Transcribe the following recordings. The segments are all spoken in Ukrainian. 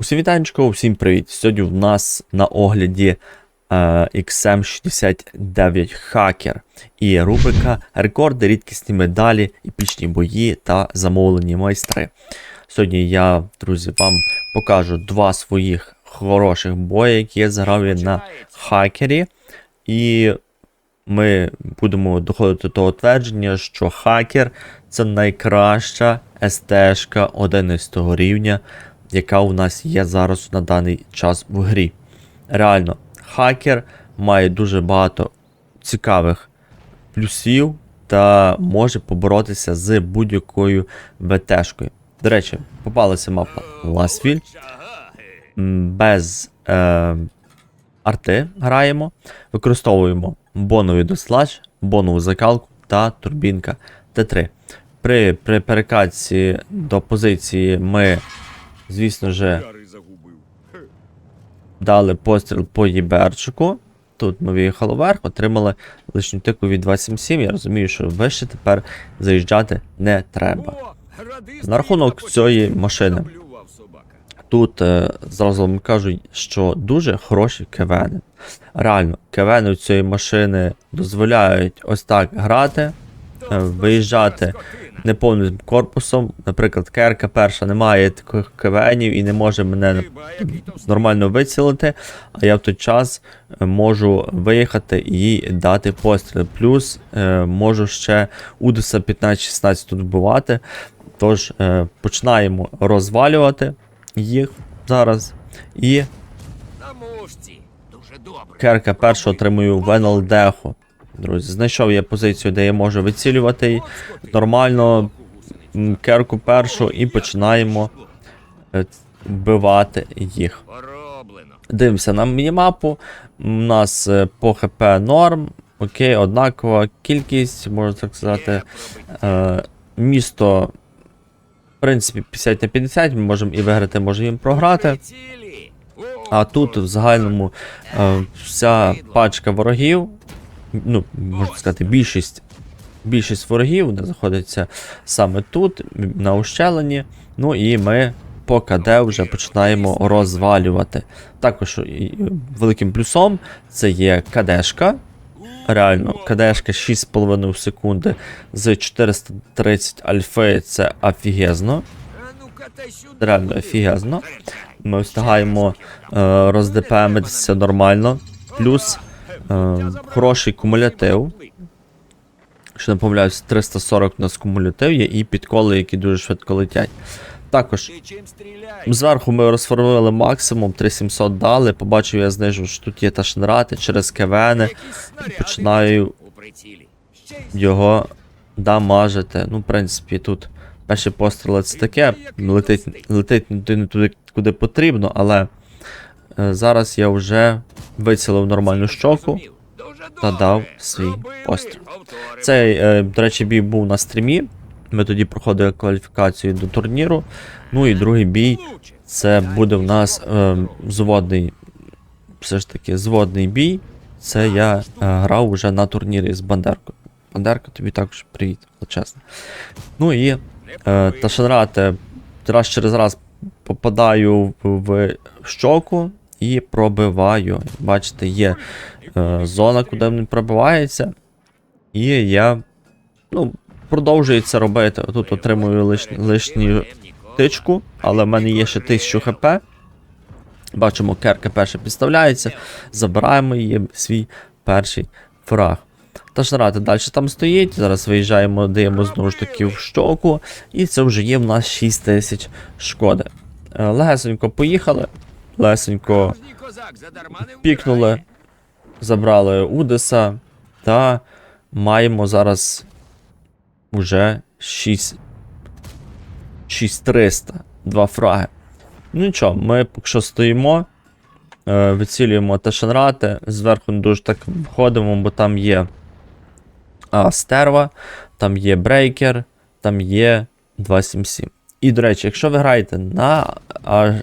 Усім вітанечко, усім привіт! Сьогодні в нас на огляді е, XM69 Hacker і рубрика Рекорди, рідкісні медалі, епічні бої та замовлені майстри. Сьогодні я, друзі, вам покажу два своїх хороших бої, які я заграв на хакері. І ми будемо доходити до того твердження, що хакер це найкраща СТшка 11 рівня, яка у нас є зараз на даний час в грі. Реально, хакер має дуже багато цікавих плюсів та може поборотися з будь-якою ВТшкою. До речі, попалася мапа Ласвіль. Без е, арти граємо, використовуємо боновий дослач, бонову закалку та турбінка Т3. При, при перекатці до позиції ми, звісно ж, дали постріл по ЄБРчику. Тут ми виїхали вверх, отримали лишню тику від 277. Я розумію, що вище тепер заїжджати не треба. На рахунок цієї машини. Тут е, зразу вам кажу, що дуже хороші кевени. Реально, кевени у цієї машини дозволяють ось так грати, е, виїжджати неповним корпусом. Наприклад, керка перша не має таких кевенів і не може мене нормально вицілити, а я в той час е, можу виїхати і дати постріл. Плюс е, можу ще Удеса 15-16 тут вбивати. Тож е, починаємо розвалювати їх зараз. І керка першу отримую в НЛДху. Друзі, знайшов я позицію, де я можу вицілювати нормально керку першу і починаємо е, вбивати їх. Дивимося на мінімапу. У нас е, по ХП норм. Окей, однакова кількість, можна так сказати. Е, місто, в принципі, 50 на 50, ми можемо і виграти, можемо їм програти. А тут в загальному е, вся пачка ворогів, ну, можна сказати, більшість. Більшість ворогів вони знаходяться саме тут, на ущелині. Ну і ми по КД вже починаємо розвалювати. Також великим плюсом це є КДшка. Реально, КДшка 6,5 секунди з 430 альфи це офігезно. Реально офігезно. Ми встигаємо е, роздепемитися нормально. Плюс е, хороший кумулятив. Що не помиляюсь, 340 у нас кумулятив є і підколи, які дуже швидко летять. Також зверху ми розформили максимум 3700 дали. Побачив я знижу, що тут є ташнрати через. Якісь снаряди починаю його дамажити. Ну, в принципі, тут перші постріли це таке, летить, летить не туди, куди потрібно, але е, зараз я вже вицілив нормальну щоку. Та дав свій постріл. Цей, е, до речі, бій був на стрімі. Ми тоді проходили кваліфікацію до турніру. Ну і другий бій це буде в нас е, зводний, все ж таки, зводний бій. Це я е, грав уже на турнірі з Бандеркою. Бандерка, тобі також привіт, чесно. Ну і е, Ташенрате раз через раз попадаю в щоку і пробиваю. Бачите, є е, зона, куди він пробивається. І я ну, продовжую це робити. Тут отримую лиш, лишню тичку, але в мене є ще 1000 хп. Бачимо, керка перша підставляється, забираємо її свій перший фраг. Та Ташнарати далі там стоїть. Зараз виїжджаємо, даємо знову ж таки в щоку, і це вже є в нас 6000 шкоди. Е, Легесенько поїхали, не пікнули, забрали Удеса та маємо зараз уже 6 6300, два фраги. Ну нічого, ми поки що стоїмо, е, вицілюємо Ташенрати, зверху дуже так входимо, бо там є а, стерва, там є брейкер, там є 277. І, до речі, якщо ви граєте на, а, е,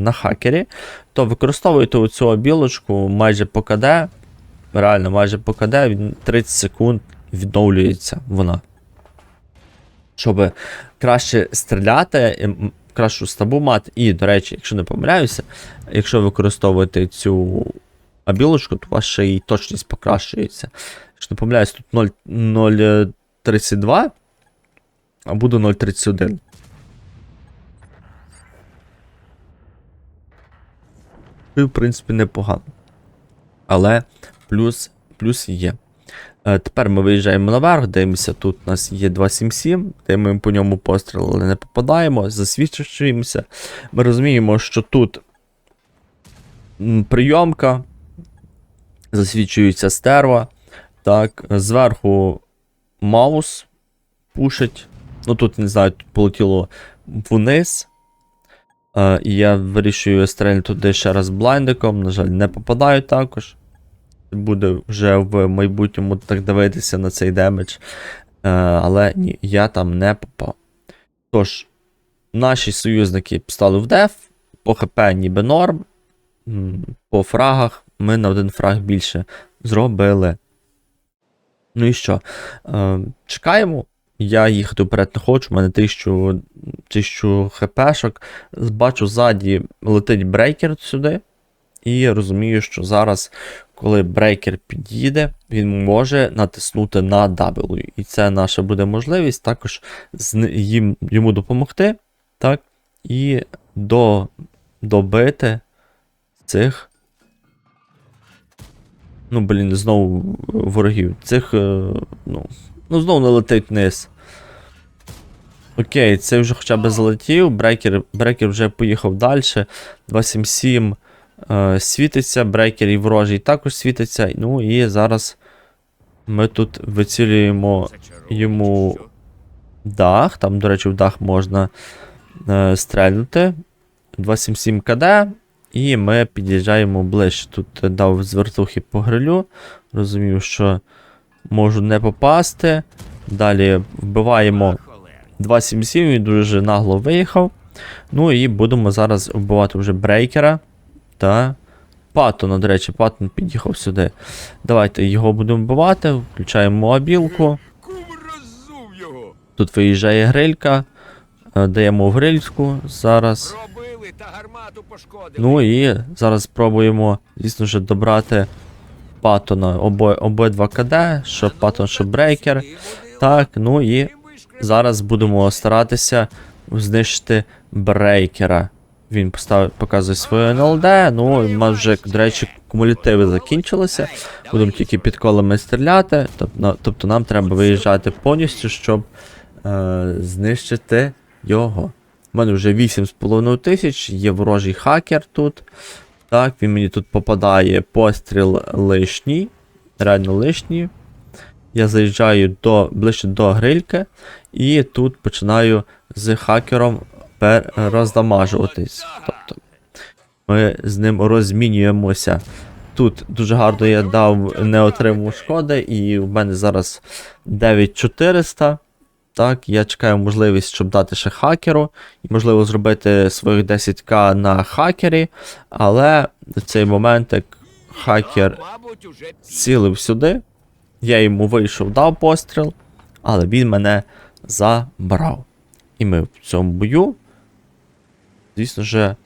на хакері, то використовуйте оцю обілочку майже по КД, реально майже по КД, він 30 секунд відновлюється вона. Щоб краще стріляти, ем, кращу стабу мати. І, до речі, якщо не помиляюся, якщо використовуєте цю абілочку, то ще і точність покращується. Якщо не помиляюсь, тут 0,32, а буде 0,31. В принципі, непогано. Але плюс, плюс є. Е, Тепер ми виїжджаємо наверх, дивимося, тут у нас є 277, дивимо по ньому постріл, але не попадаємо, засвідчуємося. Ми розуміємо, що тут прийомка, засвідчується стерва. Так, зверху маус пушить. Ну тут, не знаю, тут полетіло вниз. Е, і я вирішую стрельнути туди ще раз блайндиком. На жаль, не попадаю також. Буде вже в майбутньому так дивитися на цей демедж. Е, але ні, я там не попав. Тож, наші союзники стали в деф, по ХП ніби норм. По фрагах ми на один фраг більше зробили. Ну і що? Е, чекаємо. Я їхати вперед не хочу, у мене 1000, 1000 хпшок. Бачу, ззаді летить брейкер сюди. І я розумію, що зараз, коли брейкер під'їде, він може натиснути на W. І це наша буде можливість також їм, йому допомогти. Так? І до, добити цих. Ну, блін, знову ворогів. Цих. е, Ну, ну знову не летить вниз. Окей, це вже хоча б залетів. Брекер, брекер вже поїхав далі. 277 е, світиться, брекер і ворожий також світиться. Ну і зараз ми тут вицілюємо йому дах. Там, до речі, в дах можна е, стрельнути. 277 КД. І ми під'їжджаємо ближче. Тут е, дав з вертухи по грилю. Розумів, що можу не попасти. Далі вбиваємо 277, він дуже нагло виїхав. Ну і будемо зараз вбивати вже брейкера та Паттона. До речі, Паттон під'їхав сюди. Давайте його будемо вбивати, включаємо його. Тут виїжджає грилька. е, Даємо в грильську зараз. Ну і зараз спробуємо, звісно ж, добрати Паттона обоє, обидва КД, що Паттон, що брейкер. Так, ну і Зараз будемо старатися знищити брейкера. Він поставив, показує своє НЛД. Ну, у нас вже, до речі, кумулятиви закінчилися. Будемо тільки під колами стріляти. Тобто нам треба виїжджати повністю, щоб е, знищити його. У мене вже 8,5 тисяч, є ворожий хакер тут. Так, він мені тут попадає постріл лишній. Реально лишній. Я заїжджаю до, ближче до грильки, і тут починаю з хакером роздамажуватись. Тобто ми з ним розмінюємося. Тут дуже гарно я дав, не отримав шкоди, і в мене зараз 9400. Так, я чекаю можливість, щоб дати ще хакеру, і можливо зробити своїх 10к на хакері, але в цей момент, як хакер цілив сюди. Я йому вийшов, дав постріл, але він мене забрав. І ми в цьому бою, звісно ж,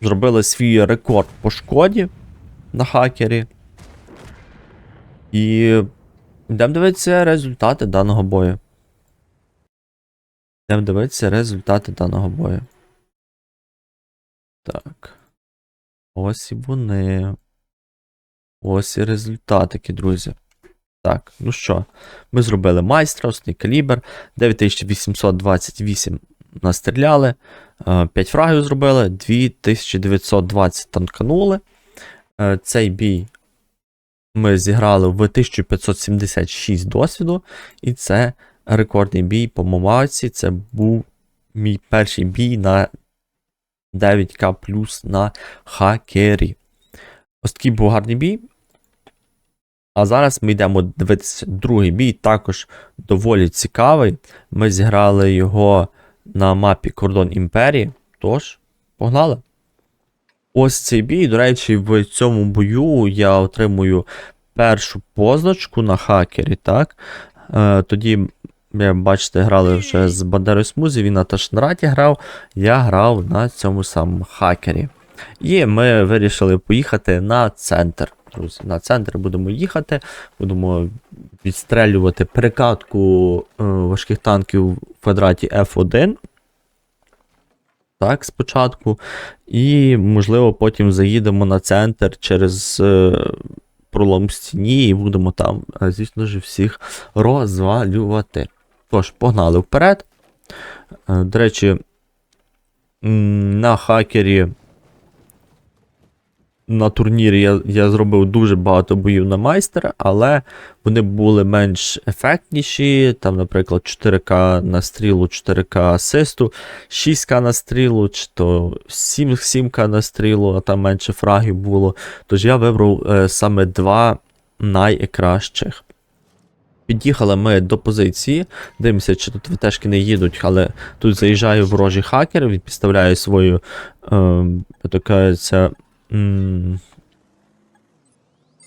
зробили свій рекорд по шкоді на хакері. І йдемо дивитися результати даного бою. Йдемо дивитися результати даного бою. Так. Ось і вони. Ось і результатики, друзі. Так, ну що, ми зробили майстра, основний калібр, 9828 настріляли, 5 фрагів зробили, 2920 танканули. Е, Цей бій ми зіграли в 1576 досвіду, і це рекордний бій по Момаці. Це був мій перший бій на 9К плюс на хакері. Ось такий був гарний бій. А зараз ми йдемо дивитися другий бій, також доволі цікавий. Ми зіграли його на мапі Кордон Імперії. Тож, погнали. Ось цей бій. До речі, в цьому бою я отримую першу позначку на хакері, так? Е, тоді як бачите, грали вже з Бандерою Смузі, він на Ташнраті грав, я грав на цьому самому хакері. І ми вирішили поїхати на центр. Друзі, на центр будемо їхати, будемо відстрелювати перекатку е, важких танків в квадраті F1. Так, спочатку. І, можливо, потім заїдемо на центр через е, пролом стіні і будемо там, е, звісно ж, всіх розвалювати. Тож, погнали вперед. Е, До речі, на хакері на турнірі я, я зробив дуже багато боїв на майстера, але вони були менш ефектніші. Там, наприклад, 4К на стрілу, 4К асисту, 6К на стрілу, чи то 7, 7К на стрілу, а там менше фрагів було. Тож я вибрав е, саме два найкращих. Під'їхали ми до позиції, дивимося, чи тут ВТшки не їдуть, але тут заїжджає ворожий хакер, він підставляє свою е, така ця, м,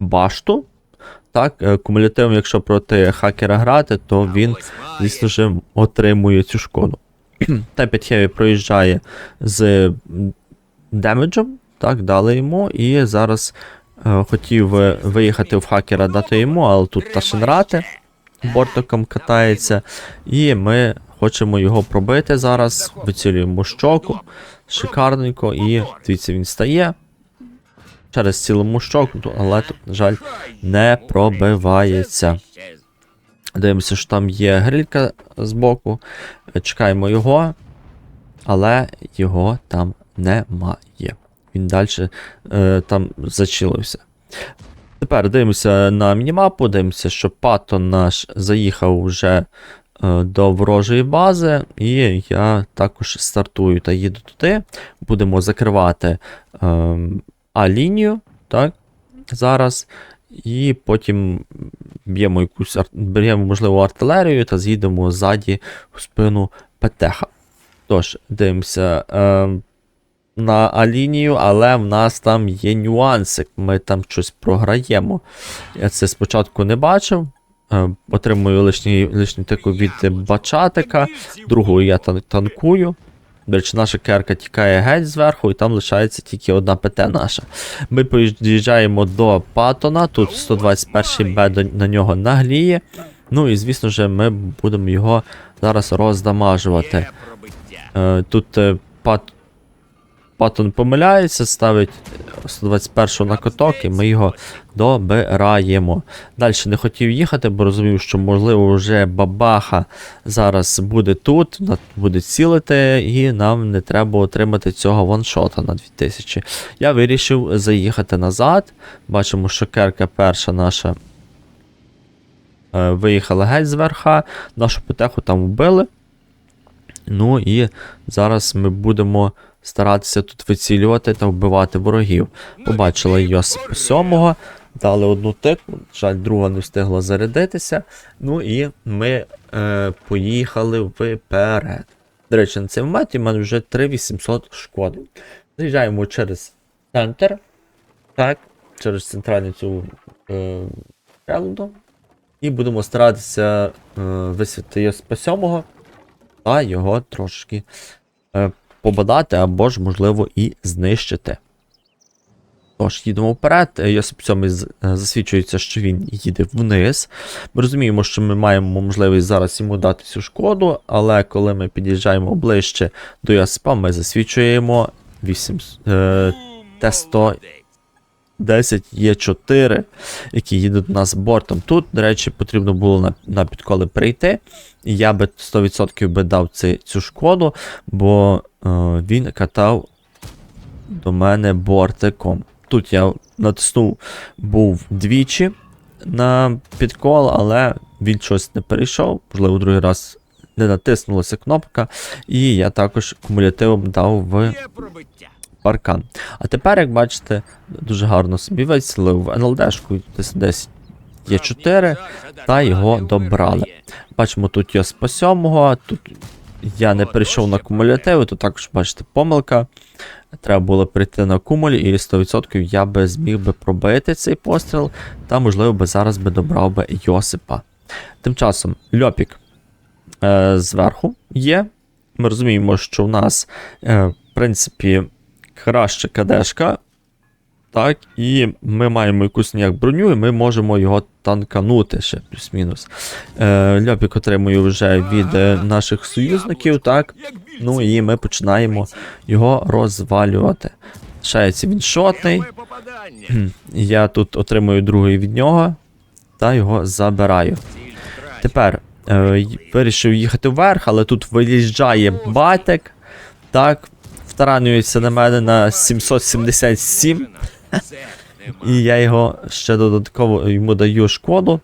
башту. Так, е, кумулятивно, якщо проти хакера грати, то він, звісно ж, отримує цю шкоду. Т5 Heavy проїжджає з демеджем, так, дали йому, і зараз е, хотів е, виїхати в хакера, дати йому, але тут Ташенрати бортиком катається, і ми хочемо його пробити зараз, вицілюємо щоку, шикарненько, і дивіться, він стає. Через цілому щоку, але тут, на жаль, не пробивається. Дивимося, що там є грилька збоку. Чекаємо його, але його там немає. Він далі е, там зачилився. Тепер дивимося на мінімапу, дивимося, що Паттон наш заїхав вже е, до ворожої бази, і я також стартую та їду туди. Будемо закривати е, А-лінію, так, зараз. І потім б'ємо якусь беремо, можливо, артилерію та з'їдемо ззаді в спину ПТХ. Тож, дивимося е, на А-лінію, але в нас там є нюанси. Ми там щось програємо. Я це спочатку не бачив. Е, отримую лишній, лишній тику від бачатика. Другу я тан- танкую. До речі, наша керка тікає геть зверху, і там лишається тільки одна ПТ наша. Ми під'їжджаємо до Паттона, тут 121 Б на нього нагліє. Ну і звісно ж, ми будемо його зараз роздамажувати. Е, Тут е, Пат... Паттон помиляється, ставить 121 на каток, і ми його добираємо. Далі не хотів їхати, бо розумів, що можливо вже бабаха зараз буде тут, буде цілити, і нам не треба отримати цього ваншота на 2000. Я вирішив заїхати назад. Бачимо, що керка перша наша е, виїхала геть з верха, нашу потеху там вбили. Ну і зараз ми будемо старатися тут вицілювати та вбивати ворогів. Побачили Йосипа сьомого, дали одну тику, жаль, друга не встигла зарядитися. Ну і ми е, поїхали вперед. До речі, на цій моменті в мене вже 3800 шкоди. Заїжджаємо через центр. Так, через центральну цю е. І будемо старатися е, висвіти Йосипа сьомого та його трошки е, побадати або ж, можливо, і знищити. Тож, їдемо вперед. Е, Йосип 7 е, засвідчується, що він їде вниз. Ми розуміємо, що ми маємо можливість зараз йому дати цю шкоду, але коли ми під'їжджаємо ближче до Йосипа, ми засвідчуємо 8 е, Т100 Молодець. 10 є 4, які їдуть у нас бортом. Тут, до речі, потрібно було на, на підколи прийти. І я би 100% би дав ці, цю шкоду, бо е, він катав до мене бортиком. Тут я натиснув був двічі на підкол, але він щось не перейшов. Можливо, другий раз не натиснулася кнопка. І я також кумулятивом дав в пробиття. Паркан. А тепер, як бачите, дуже гарно собі вицілив в НЛДшку, десь десь є 4, та його добрали. Бачимо, тут є по сьомого, тут я не перейшов на кумулятиви, тут також бачите помилка. Треба було прийти на кумулі, і 100% я би зміг би пробити цей постріл, та, можливо, би зараз би добрав би Йосипа. Тим часом, Льопік е, зверху є. Ми розуміємо, що в нас, е, в принципі, краще кадешка. Так, і ми маємо якусь ніяк броню, і ми можемо його танканути ще плюс-мінус. Е, Льопік отримує вже від е, наших союзників, так. Ну і ми починаємо його розвалювати. Шається він шотний. Я тут отримую другий від нього та його забираю. Тепер е, вирішив їхати вверх, але тут виїжджає батик. Так, втаранюється на мене на 777. І я його ще додатково йому даю шкоду.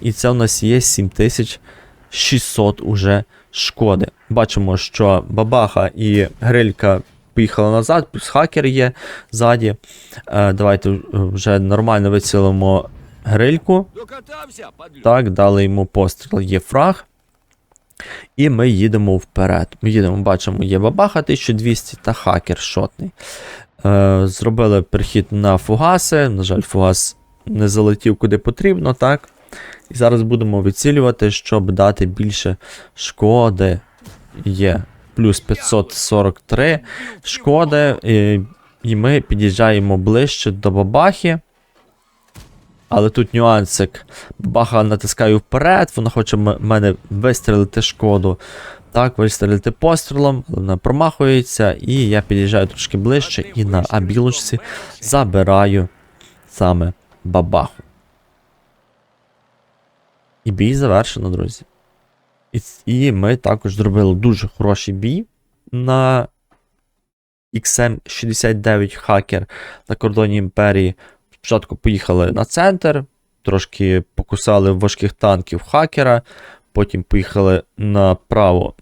І це у нас є 7600 уже шкоди. Бачимо, що бабаха і грилька поїхали назад, плюс хакер є ззаді. Е, давайте вже нормально вицілимо грильку. Так, дали йому постріл, є фраг. І ми їдемо вперед. Ми їдемо, бачимо, є бабаха 1200 та хакер шотний. Е, зробили перехід на фугаси. На жаль, фугас не залетів куди потрібно, так. І зараз будемо вицілювати, щоб дати більше шкоди. Є плюс 543 шкоди. І, і ми під'їжджаємо ближче до бабахи. Але тут нюансик. Баха натискаю вперед, вона хоче мене вистрілити шкоду. Так, вистрілити пострілом, вона промахується, і я під'їжджаю трошки ближче і на абілочці забираю саме бабаху. І бій завершено, друзі. І, і ми також зробили дуже хороший бій на XM69 хакер на кордоні імперії. Спочатку поїхали на центр, трошки покусали важких танків хакера, потім поїхали направо,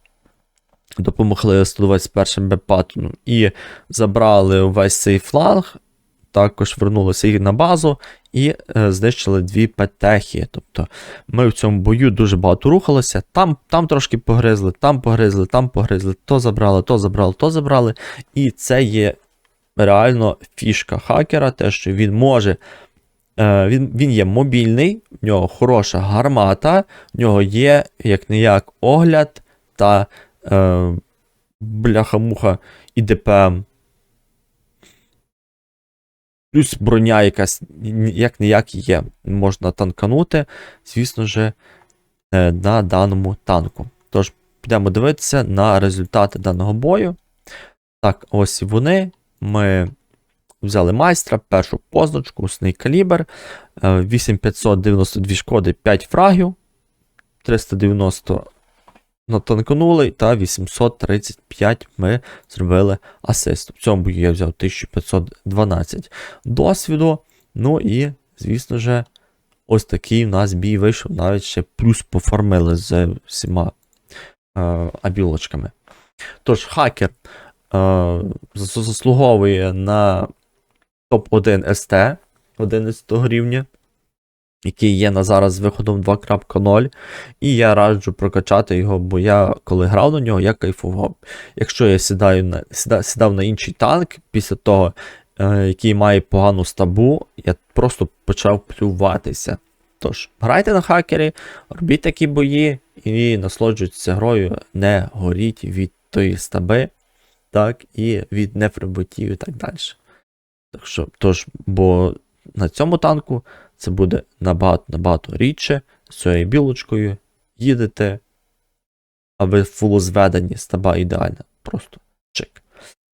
допомогли 121 Б-патрону і забрали увесь цей фланг. Також вернулися і на базу і е, знищили дві петехи. Тобто ми в цьому бою дуже багато рухалися. Там, там трошки погризли, там погризли, там погризли, то забрали, то забрали, то забрали. І це є реально фішка хакера, те, що він може. Е, він, він є мобільний, в нього хороша гармата, в нього є як не як огляд та е, бляха-муха і ДПМ. Плюс броня якась як не як є. Можна танканути, звісно ж, е, на даному танку. Тож, підемо дивитися на результати даного бою. Так, ось вони. Ми взяли майстра, першу позначку, усний калібр, е, 8592 шкоди, 5 фрагів, 390 натанкнули та 835 ми зробили асист. В цьому бою я взяв 1512 досвіду. Ну і, звісно ж, ось такий у нас бій вийшов, навіть ще плюс поформили з всіма е, абілочками. Тож, хакер е, заслуговує на топ-1 СТ 11 рівня, який є на зараз з виходом 2.0. І я раджу прокачати його, бо я коли грав на нього, я кайфував. Якщо я сідаю на, сіда, сідав на інший танк після того, е, який має погану стабу, я просто почав плюватися. Тож, грайте на хакері, робіть такі бої і насолоджуйтеся грою, не горіть від тої стаби, так, і від нефриботів і так далі. Так що, тож, бо на цьому танку це буде набагато-набагато рідше з цією білочкою. Їдете, а ви фулозведені, стаба ідеальна. Просто чик.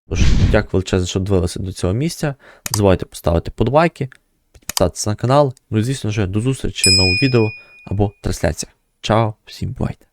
Тож, дякую величезно, що дивилися до цього місця. Не забувайте поставити подбайки, підписатися на канал. Ну і звісно ж, до зустрічі в новому відео або трансляціях. Чао, всім бувайте!